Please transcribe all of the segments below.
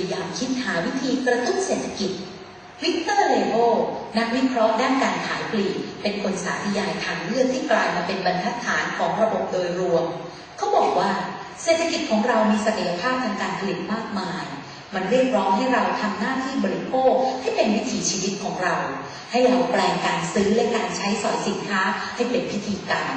ยายามคิดหาวิธีกระตุ้นเศรษฐกิจ วิกเตอร์เลโบนักวิเคราะห์ด้านการขายปลีกเป็นคนสาธยายทางเลือกที่กลายมาเป็นบรรทัดฐานของระบบโดยรวม เขาบอกว่าเศรษฐกิจของเรามีศักยภาพทางการผลิตมากมาย มันเรียกร้องให้เราทำหน้าที่บริโภคให้เป็นวิถีชีวิตของเรา ให้เราแปลงการซื้อและการใช้สอยสินค้าให้เป็นพิธีกรรม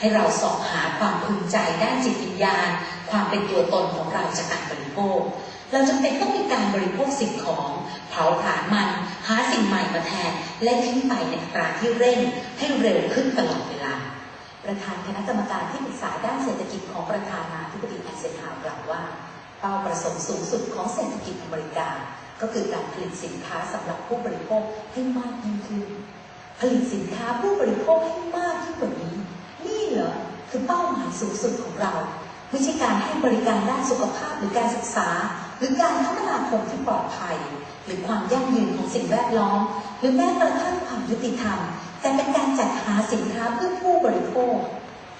ให้เราสอบหาความพึงใจด้านจิตวิญญาณ ความเป็นตัวตนของเราจากการบริโภค เราจำเป็นต้องมีการบริโภคสิ่งของเผาผลาญมัน หาสิ่งใหม่มาแทน และทิ้งไปในอัตราที่เร่งให้เร็วขึ้นตลอดเวลา ประธานคณะกรรมการที่ปรึกษาด้านเศรษฐกิจของประธานาธิบดีไอเซนฮาวร์กล่าวว่า เป้าประสงค์สูงสุดของเศรษฐกิจอเมริกา ก็คือการผลิตสินค้าสำหรับผู้บริโภคให้มากยิ่งขึ้นผลิตสินค้าผู้บริโภคให้มากยิ่งกว่านี้ นี่เหรอคือเป้าหมายสูงสุดของเรา ไม่ใช่การให้บริการด้านสุขภาพหรือการศึกษา หรือการคมนาคมที่ปลอดภัย หรือความยั่งยืนของสิ่งแวดล้อม หรือแม้กระทั่งความยุติธรรม แต่เป็นการจัดหาสินค้าเพื่อผู้บริโภค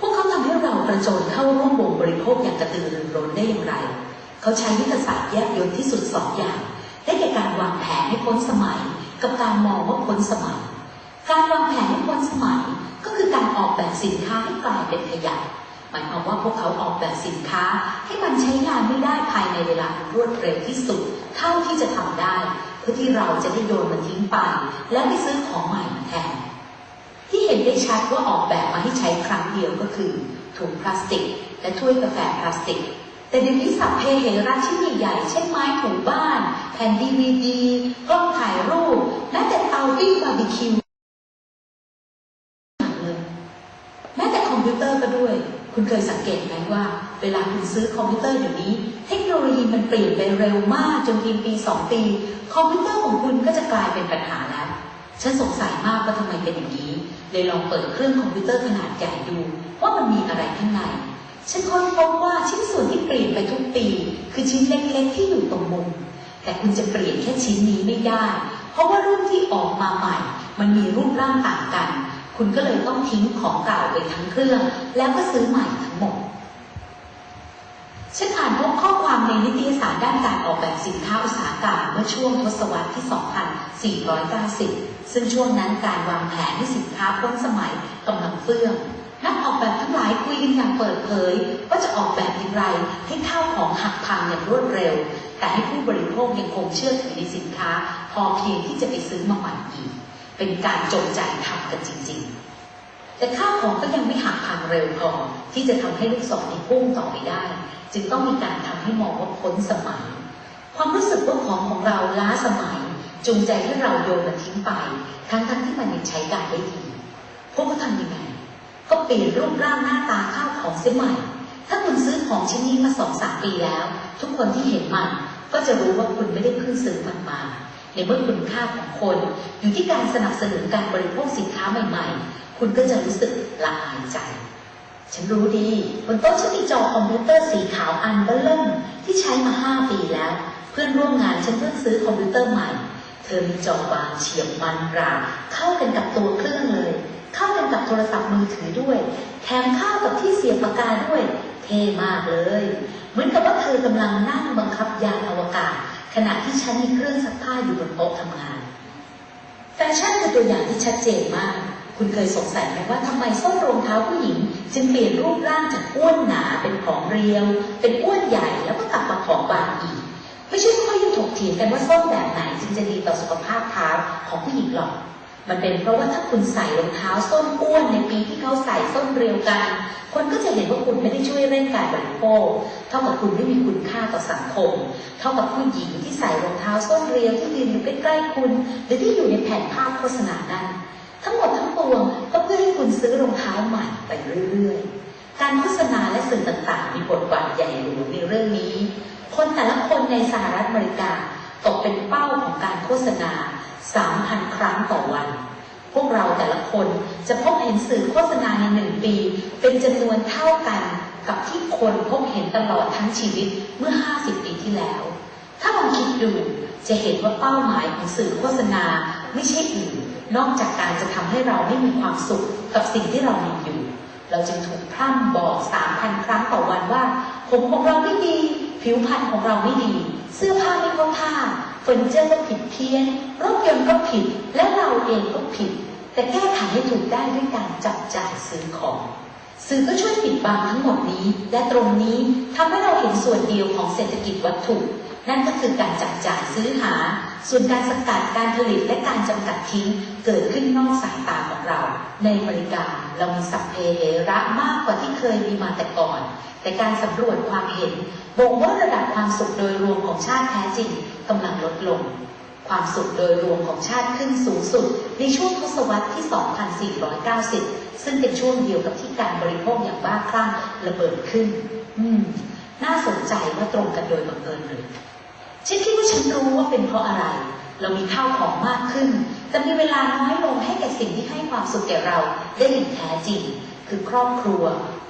พวกเขาทำให้เรากระโจนเข้าร่วมวงบริโภคอย่างกระตือรือร้นได้อย่างไร เขาใช้ยุทธศาสตร์แยบยลที่สุดสองอย่าง ได้แก่การวางแผนให้พ้นสมัย กับการมองว่าพ้นสมัย การวางแผนให้พ้นสมัย ก็คือการออกแบบสินค้าให้กลายเป็นขยะ หมายความว่าพวกเขาออกแบบสินค้า ให้มันใช้งานไม่ได้ภายในเวลารวดเร็วที่สุด เท่าที่จะทำได้ เพื่อที่เราจะได้โยนมันทิ้งไป แล้วไปซื้อของใหม่มาแทน ที่เห็นได้ชัดว่าออกแบบมาให้ใช้ครั้งเดียวก็คือถุงพลาสติก และถ้วยกาแฟพลาสติกแต่เดี๋ยวนี้สัพเพเหระชิ้นใหญ่ๆเช่นไม้ถูบ้าน แผ่นดีวีดีกล้องถ่ายรูปแม้แต่เตาปิ้งบาร์บีคิวเลยแม้แต่คอมพิวเตอร์ก็ด้วย คุณเคยสังเกตไหมว่า เวลาคุณซื้อคอมพิวเตอร์เดี๋ยวนี้ เทคโนโลยีมันเปลี่ยนไปเร็วมากจนทีปีสองปี คอมพิวเตอร์ของคุณก็จะกลายเป็นปัญหาแล้วฉันสงสัยมากว่าทำไมเป็นอย่างนี้ เลยลองเปิดเครื่องคอมพิวเตอร์ขนาดใหญ่ดู ว่ามันมีอะไรข้างในฉันค้นพบว่าชิ้นส่วนที่เปลี่ยนไปทุกปี คือชิ้นเล็กๆที่อยู่ตรงมุมแต่คุณจะเปลี่ยนแค่ชิ้นนี้ไม่ได้ เพราะว่ารุ่นที่ออกมาใหม่ มันมีรูปร่างต่างกัน คุณก็เลยต้องทิ้งของเก่าไปทั้งเครื่อง แล้วก็ซื้อใหม่ทั้งหมดฉันอ่านพบข้อความในนิตยสารด้านการออกแบบสินค้าอุตสาหกรรมเมื่อช่วงทศวรรษที่ 2490 ซึ่งช่วงนั้นการวางแผนให้สินค้าพ้นสมัยกำลังเฟื่องนักออกแบบทั้งหลายคุยกันอย่างเปิดเผยว่าจะออกแบบอย่างไรให้ข้าวของหักพังอย่างรวดเร็ว แต่ให้ผู้บริโภคยังคงเชื่อถือในสินค้า พอเพียงที่จะไปซื้อมาใหม่อีก เป็นการจงใจทำกันจริง ๆ แต่ข้าวของก็ยังไม่หักพังเร็วพอที่จะทำให้ลูกศรนี้พุ่งต่อไปได้ จึงต้องมีการทำให้มองว่าพ้นสมัย ความรู้สึกว่าของของเราล้าสมัย จูงใจให้เราโยนมันทิ้งไป ทั้งทั้งที่มันยังใช้การได้ดีพวกเขาทำยังไงก็เปลี่ยนรูปร่างหน้าตาข้าวของเสียใหม่ ถ้าคุณซื้อของชิ้นนี้มาสองสามปีแล้ว ทุกคนที่เห็นมันก็จะรู้ว่าคุณไม่ได้เพิ่งซื้อมันมา ในเมื่อคุณค่าของคน อยู่ที่การสนับสนุนการบริโภคสินค้าใหม่ ๆ คุณก็จะรู้สึกละอายใจ ฉันรู้ดีบนโต๊ะฉันมีจอคอมพิวเตอร์สีขาวอันเบลเริ่มที่ใช้มาห้าปีแล้ว เพื่อนร่วมงานฉันเพิ่งซื้อคอมพิวเตอร์ใหม่ เธอมีจอบางเฉียบมันราเข้ากันกับตัวเครื่องเลย เข้ากันกับโทรศัพท์มือถือด้วยแถมเข้ากับที่เสียบปากกาด้วย เท่มากเลย เหมือนกับว่าเธอกำลังนั่งบังคับยานอวกาศ ขณะที่ฉันมีเครื่องซักผ้าอยู่บนโต๊ะทำงาน แฟชั่นคือตัวอย่างที่ชัดเจนมาก คุณเคยสงสัยไหมว่าทำไมส้นรองเท้าผู้หญิง จึงเปลี่ยนรูปร่างจากอ้วนหนาเป็นผอมเรียว เป็นอ้วนใหญ่แล้วก็กลับมาผอมบางอีก ไม่ใช่ว่าเขายังถกเถียงกันว่าส้นแบบไหนจึงจะดีต่อสุขภาพเท้าของผู้หญิงหรอก มันเป็นเพราะว่าถ้าคุณใส่รองเท้าส้นอ้วนในปีที่เขาใส่ส้นเรียวกัน คนก็จะเห็นว่าคุณไม่ได้ช่วยเร่งการบริโภค เท่ากับคุณไม่มีคุณค่าต่อสังคม เท่ากับผู้หญิงที่ใส่รองเท้าส้นเรียวที่ยืนอยู่ใกล้ๆคุณ หรือที่อยู่ในแผ่นภาพโฆษณานั้น ทั้งหมดทั้งปวงก็เพื่อให้คุณซื้อรองเท้าใหม่ไปเรื่อยๆ การโฆษณาและสื่อต่างๆ มีบทบาทใหญ่หลวงในเรื่องนี้ คนแต่ละคนในสหรัฐอเมริกาตกเป็นเป้าของการโฆษณา 3,000 ครั้งต่อวัน พวกเราแต่ละคนจะพบเห็นสื่อโฆษณาในหนึ่งปี เป็นจำนวนเท่ากันกับที่คนพบเห็นตลอดทั้งชีวิตเมื่อ 50 ปีที่แล้ว ถ้าลองคิดดูจะเห็นว่าเป้าหมายของสื่อโฆษณาไม่ใช่อื่นนอกจากการจะทำให้เราไม่มีความสุขกับสิ่งที่เรามีอยู่ เราจึงถูกพร่ำบอก 3,000 ครั้งต่อวันว่า ผมของเราไม่ดี ผิวพรรณของเราไม่ดี เสื้อผ้าไม่เข้า เฟอร์นิเจอร์ก็ผิดเพี้ยนรถยนต์ก็ผิด และเราเองก็ผิด แต่แก้ไขให้ถูกได้ด้วยการจับจ่ายซื้อของ สื่อก็ช่วยปิดบังทั้งหมดนี้ และตรงนี้ทำให้เราเห็นส่วนเดียวของเศรษฐกิจวัตถุ นั่นก็คือการจับจ่ายซื้อหา ส่วนการสกัดการผลิตและการจำกัดทิ้งเกิดขึ้นนอกสายตาของเรา ในอเมริการเรามีสัพเพเหระมากกว่าที่เคยมีมาแต่ก่อน แต่การสำรวจความเห็นบ่งว่าระดับความสุขโดยรวมของชาติแท้จริงกำลังลดลง ความสุขโดยรวมของชาติขึ้นสูงสุด ในช่วงทศวรรษที่ 2490 ซึ่งเป็นช่วงเดียวกับที่การบริโภคอย่างบ้าคลั่งระเบิดขึ้น อืม น่าสนใจว่าตรงกันโดยบังเอิญหรือ ฉันคิดว่าฉันรู้ว่าเป็นเพราะอะไร เรามีข้าวของมากขึ้น แต่มีเวลาน้อยลงให้แก่สิ่งที่ให้ความสุขแก่เราได้อย่างแท้จริง คือครอบครัว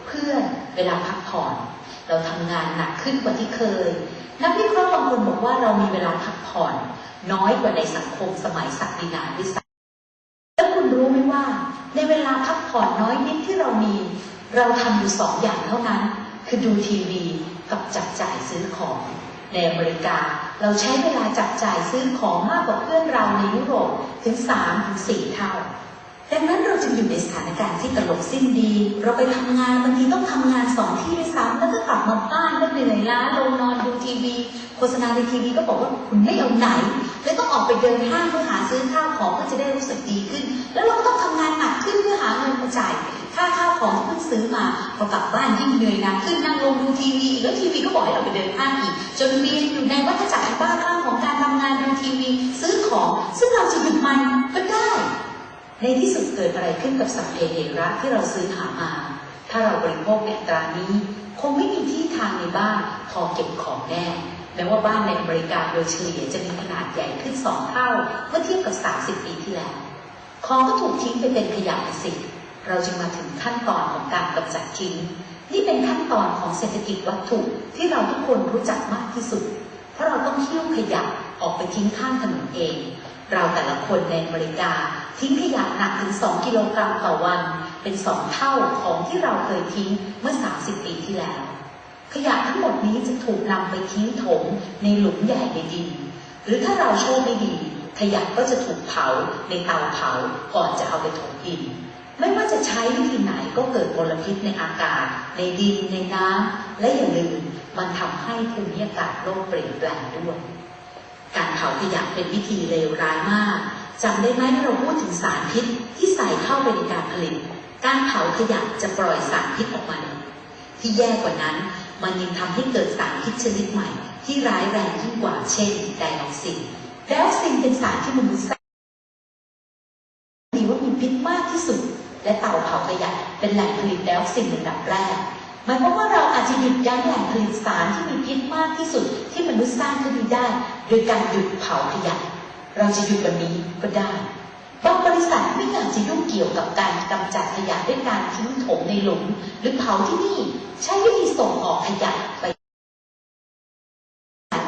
เพื่อนเวลาพักผ่อน เราทำงานหนักขึ้นกว่าที่เคย นักวิเคราะห์บางคนบอกว่าเรามีเวลาพักผ่อน น้อยกว่าในสังคมสมัยศักดินาด้วยซ้ำแล้วคุณรู้ไหมว่า ในเวลาพักผ่อนน้อยนิดที่เรามี เราทำอยู่สองอย่างเท่านั้น คือดูทีวีกับจับจ่ายซื้อของ ในอเมริกา เราใช้เวลาจับจ่ายซื้อของมากกว่าเพื่อนเราในยุโรปถึง3ถึง4เท่า ดังนั้นเราจึงอยู่ในสถานการณ์ที่ตลกสิ้นดี เราไปทำงานบางทีต้องทำงานสองที่ด้วยซ้ำแล้วก็กลับมาบ้านก็เหนื่อยล้าลงนอนดูทีวี โฆษณาในทีวีก็บอกว่าคุณไม่เอาไหนแล้วต้องออกไปเดินห้างเพื่อหาซื้อข้าวของเพื่อจะได้รู้สึกดีขึ้น แล้วเราก็ต้องทำงานหนักขึ้นเพื่อหาเงินมาจ่ายค่าข้าวของที่เพิ่งซื้อมาพอกลับบ้านยิ่งเหนื่อยหนักขึ้นนั่งลงดูทีวีแล้วทีวีก็บอกให้เราไปเดินห้างอีก จนเวียนอยู่ในวัฏจักรบ้าคลั่งของการทำงานดูทีวี ซื้อของ ซึ่งเราจะหยุดมันก็ได้ ในที่สุดเกิดอะไรขึ้นกับสัพเพเหระที่เราซื้อหามา ถ้าเราบริโภคในตรานี้ คงไม่มีที่ทางในบ้านพอเก็บของแน่แม้ว่าบ้านในอเมริกาโดยเฉลี่ยจะมีขนาดใหญ่ขึ้นสองเท่าเมื่อเทียบกับ 30 ปีที่แล้ว ของก็ถูกทิ้งไปเป็นขยะสิเราจึงมาถึงขั้นตอนของการกำจัดทิ้ง นี่เป็นขั้นตอนของเศรษฐกิจวัตถุที่เราทุกคนรู้จักมากที่สุด เพราะเราต้องหิ้วขยะออกไปทิ้งข้างถนนเอง เราแต่ละคนในอเมริกา ทิ้งขยะหนักถึง 2 กิโลกรัมต่อวัน เป็น 2 เท่าของที่เราเคยทิ้งเมื่อ 30 ปีที่แล้ว ขยะทั้งหมดนี้จะถูกนำไปทิ้งถมในหลุมใหญ่ในดิน หรือถ้าเราโชคไม่ดี ขยะก็จะถูกเผาในเตาเผาก่อนจะเอาไปถมดิน ไม่ว่าจะใช้วิธีไหนก็เกิดมลพิษในอากาศ ในดินในน้ำและอย่าลืมมันทำให้ภูมิอากาศโลกเปลี่ยนแปลงด้วยการเผาขยะเป็นวิธีเลวร้ายมากจำได้ไหมที่เราพูดถึงสารพิษที่ใส่เข้าไปในการผลิต การเผาขยะจะปล่อยสารพิษออกมาที่แย่กว่านั้น มันยังทำให้เกิดสารพิษชนิดใหม่ ที่ร้ายแรงยิ่งกว่าเช่นไดออกซินไดออกซินเป็นสารที่มนุษย์ดีว่ามีพิษมากที่สุด และเตาเผาขยะเป็นแหล่งผลิตไดออกซินเป็นอันดับแรกหมายความว่าเราอาจจะหยุดยั้งแหล่งผลิตสารที่มีพิษมากที่สุดที่มนุษย์สร้างขึ้นได้ โดยการหยุดเผาขยะ เราจะหยุดวันนี้ก็ได้บางบริษัทไม่อยากจะยุ่งเกี่ยวกับการกำจัดขยะด้วยการทิ้งถมในหลุม หรือเผาที่นี่ ใช้วิธีส่งออกขยะไป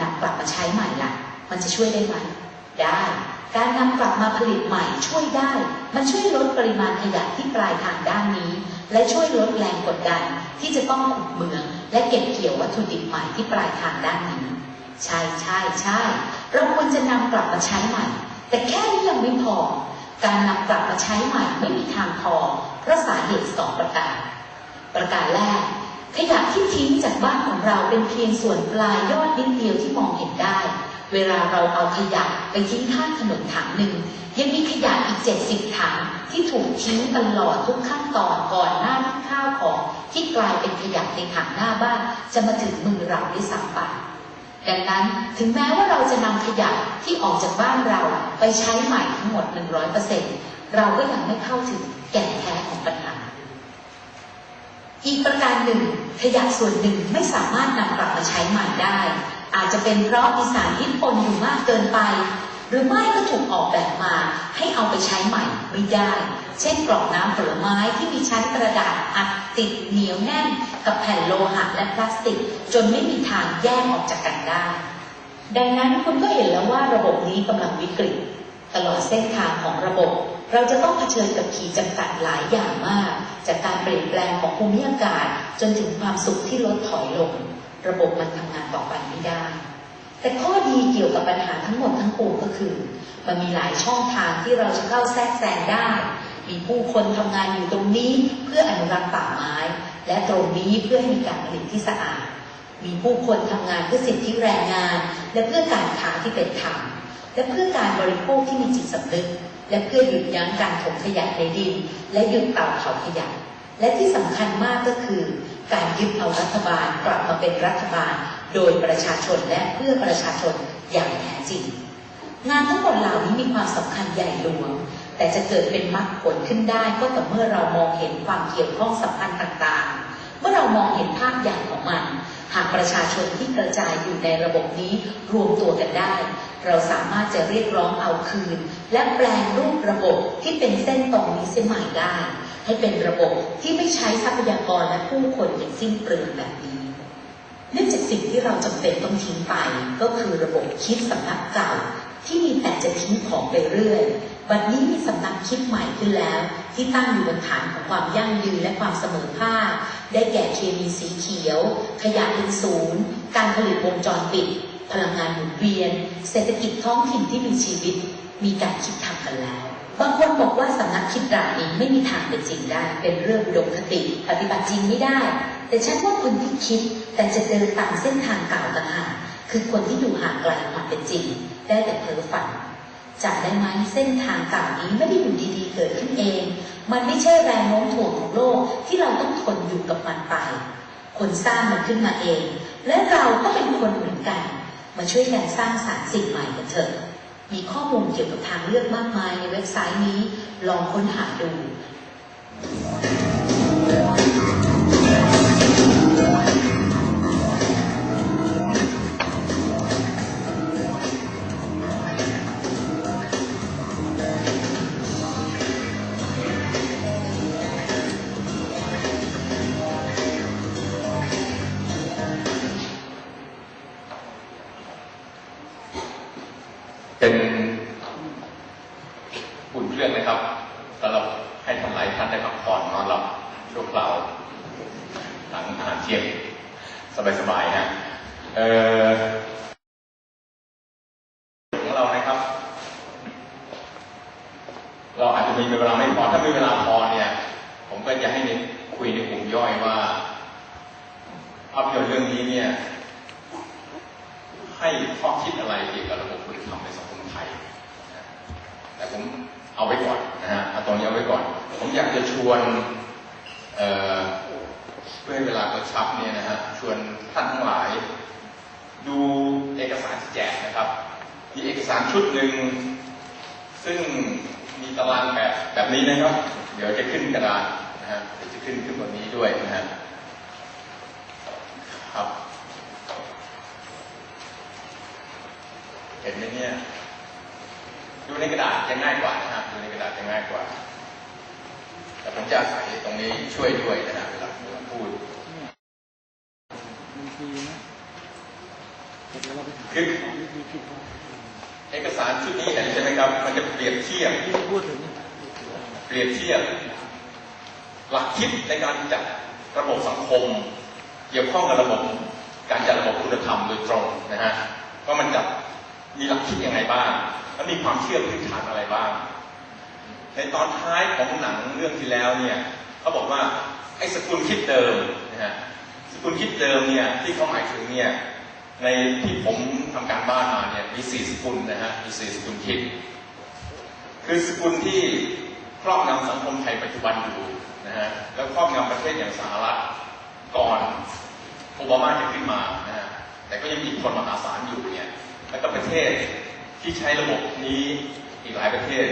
นำกลับมาใช้ใหม่ล่ะ มันจะช่วยได้ไหม ได้ การนำกลับมาผลิตใหม่ช่วยได้ มันช่วยลดปริมาณขยะที่ปลายทางด้านนี้ และช่วยลดแรงกดดันที่จะต้องขุดเหมือง และเก็บเกี่ยววัตถุดิบใหม่ที่ปลายทางด้านนี้ ใช่ใช่ใช่เราควรจะนำกลับมาใช้ใหม่ แต่แค่นี้ยังไม่พอ การนำกลับมาใช้ใหม่ไม่มีทางพอเพราะสาเหตุสองประการ ประการแรกขยะที่ทิ้งจากบ้านของเราเป็นเพียงส่วนปลายยอดนิดเดียวที่มองเห็นได้ เวลาเราเอาขยะไปทิ้งข้างถนนถังหนึ่งยังมีขยะอีก70ถังที่ถูกทิ้งตลอดทุกขั้นตอนก่อนหน้าที่ข้าวของที่กลายเป็นขยะในถังหน้าบ้านจะมาถึงมือเราด้วยซ้ำไปดังนั้นถึงแม้ว่าเราจะนำขยะที่ออกจากบ้านเราไปใช้ใหม่ทั้งหมด 100%เราก็ยังไม่เข้าถึงแก่นแท้ของปัญหา อีกประการหนึ่ง ขยะส่วนหนึ่งไม่สามารถนำกลับมาใช้ใหม่ได้ อาจจะเป็นเพราะมีสารพิษปนอยู่มากเกินไป หรือไม่ก็ถูกออกแบบมาให้เอาไปใช้ใหม่ไม่ได้ เช่นกล่องน้ำผลไม้ที่มีชั้นกระดาษอัดติดเหนียวแน่น กับแผ่นโลหะและพลาสติก จนไม่มีทางแยกออกจากกันได้ ดังนั้นคุณก็เห็นแล้วว่าระบบนี้กำลังวิกฤต ตลอดเส้นทางของระบบ เราจะต้องเผชิญกับขีดจำกัดหลายอย่างมาก จากการเปลี่ยนแปลงของภูมิอากาศจนถึงความสุขที่ลดถอยลง ระบบมันทำงานต่อไปไม่ได้ แต่ข้อดีเกี่ยวกับปัญหาทั้งหมดทั้งปวงก็คือ มันมีหลายช่องทางที่เราจะเข้าแทรกแซงได้ มีผู้คนทำงานอยู่ตรงนี้เพื่ออนุรักษ์ป่าไม้ และตรงนี้เพื่อให้มีการผลิตที่สะอาด มีผู้คนทำงานเพื่อสิทธิแรงงาน และเพื่อการค้าที่เป็นธรรมและเพื่อการบริโภคที่มีจิตสำนึกและเพื่อหยุดยั้งการถมขยะในดิน และหยุดเตาเผาขยะ และที่สำคัญมากก็คือ การยึดเอารัฐบาลกลับมาเป็นรัฐบาล โดยประชาชนและเพื่อประชาชนอย่างแท้จริง งานทั้งหมดเหล่านี้มีความสำคัญใหญ่หลวง แต่จะเกิดเป็นมรรคผลขึ้นได้ก็ต่อเมื่อเรามองเห็นความเกี่ยวข้องสัมพันธ์ต่างๆ เมื่อเรามองเห็นภาพใหญ่ของมัน หากประชาชนที่กระจายอยู่ในระบบนี้รวมตัวกันได้ เราสามารถจะเรียกร้องเอาคืน และแปลงรูประบบที่เป็นเส้นตรงนี้เสียใหม่ได้ ให้เป็นระบบที่ไม่ใช้ทรัพยากรและผู้คนอย่างสิ้นเปลืองแบบนี้เนื่องจากสิ่งที่เราจำเป็นต้องทิ้งไป ก็คือระบบคิดสำนักเก่า ที่มีแต่จะทิ้งของไปเรื่อยบัดนี้มีสำนักคิดใหม่ขึ้นแล้ว ที่ตั้งอยู่บนฐานของความยั่งยืนและความเสมอภาคได้แก่เคมีสีเขียว ขยะเป็นศูนย์ การผลิตวงจรปิด พลังงานหมุนเวียน เศรษฐกิจท้องถิ่นที่มีชีวิต มีการคิดทำกันแล้ว บางคนบอกว่าสำนักคิดเหล่านี้ไม่มีทางเป็นจริงได้ เป็นเรื่องอุดมคติ ปฏิบัติจริงไม่ได้ แต่ฉันว่าคนที่คิด แต่จะเดินตามเส้นทางเก่าต่างหากคือคนที่อยู่ห่างไกลความเป็นจริง ได้แต่เพ้อฝันจำได้ไหมเส้นทางเก่านี้ไม่ได้อยู่ดีๆเกิดขึ้นเอง มันไม่ใช่แรงโน้มถ่วงของโลกที่เราต้องทนอยู่กับมันไป คนสร้างมันขึ้นมาเอง และเราก็เป็นคนเหมือนกัน มาช่วยกันสร้างสรรค์สิ่งใหม่กันเถอะ มีข้อมูลเกี่ยวกับทางเลือกมากมายในเว็บไซต์นี้ ลองค้นหาดู มีเวลาไม่พอถ้ามีเวลาพอเนี่ย ผมก็จะให้คุยในกลุ่มย่อยว่าภาพยนตร์เรื่องนี้เนี่ย ให้ข้อคิดอะไรเกี่ยวกับระบบคุณธรรมในสังคมไทยแต่ผมเอาไว้ก่อนนะฮะเอาตรงนี้เอาไว้ก่อน ผมอยากจะชวนเอ่อเพื่อให้เวลากระชับเนี่ยนะฮะชวนท่านทั้งหลาย ดูเอกสารที่แจกนะครับ มีเอกสารชุดหนึ่งซึ่ง มีตารางแบบแบบนี้นะครับ เดี๋ยวจะขึ้นกระดานนะฮะเดี๋ยวจะขึ้นขึ้นบนนี้ด้วยนะฮะครับเห็นไหมเนี่ยดูในกระดาษจะง่ายกว่านะครับดูในกระดาษจะง่ายกว่า แต่ผมจะอาศัยตรงนี้ช่วยด้วยนะฮะเวลาเวลาพูดบางทีนะแต่เดี๋ยวเราไปคือหาวิธีคิดว่า เอกสารชุดนี้เห็นใช่ไหมครับ มันจะเปรียบเทียบที่เราพูดถึงเปรียบเทียบ หลักคิดในการจัดระบบสังคม เกี่ยวข้องกับระบบการจัดระบบคุณธรรมโดยตรงนะฮะว่ามันจัดมีหลักคิดยังไงบ้างและมีความเชื่อพื้นฐานอะไรบ้าง ในตอนท้ายของหนังเรื่องที่แล้วเนี่ยเขาบอกว่าไอ้สกุลคิดเดิมนะฮะสกุลคิดเดิมเนี่ยที่เขาหมายถึงเนี่ย ในที่ผมทำการบ้านมาเนี่ยมีสี่สกุลนะฮะมีสี่สกุลคิด คือสกุลที่ครอบงำสังคมไทยปัจจุบันอยู่นะฮะแล้วครอบงำประเทศอย่างสหรัฐก่อนโอบามาจะขึ้นมานะฮะแต่ก็ยังมีคนมหาศาลอยู่เนี่ยแล้วก็ประเทศที่ใช้ระบบนี้อีกหลายประเทศ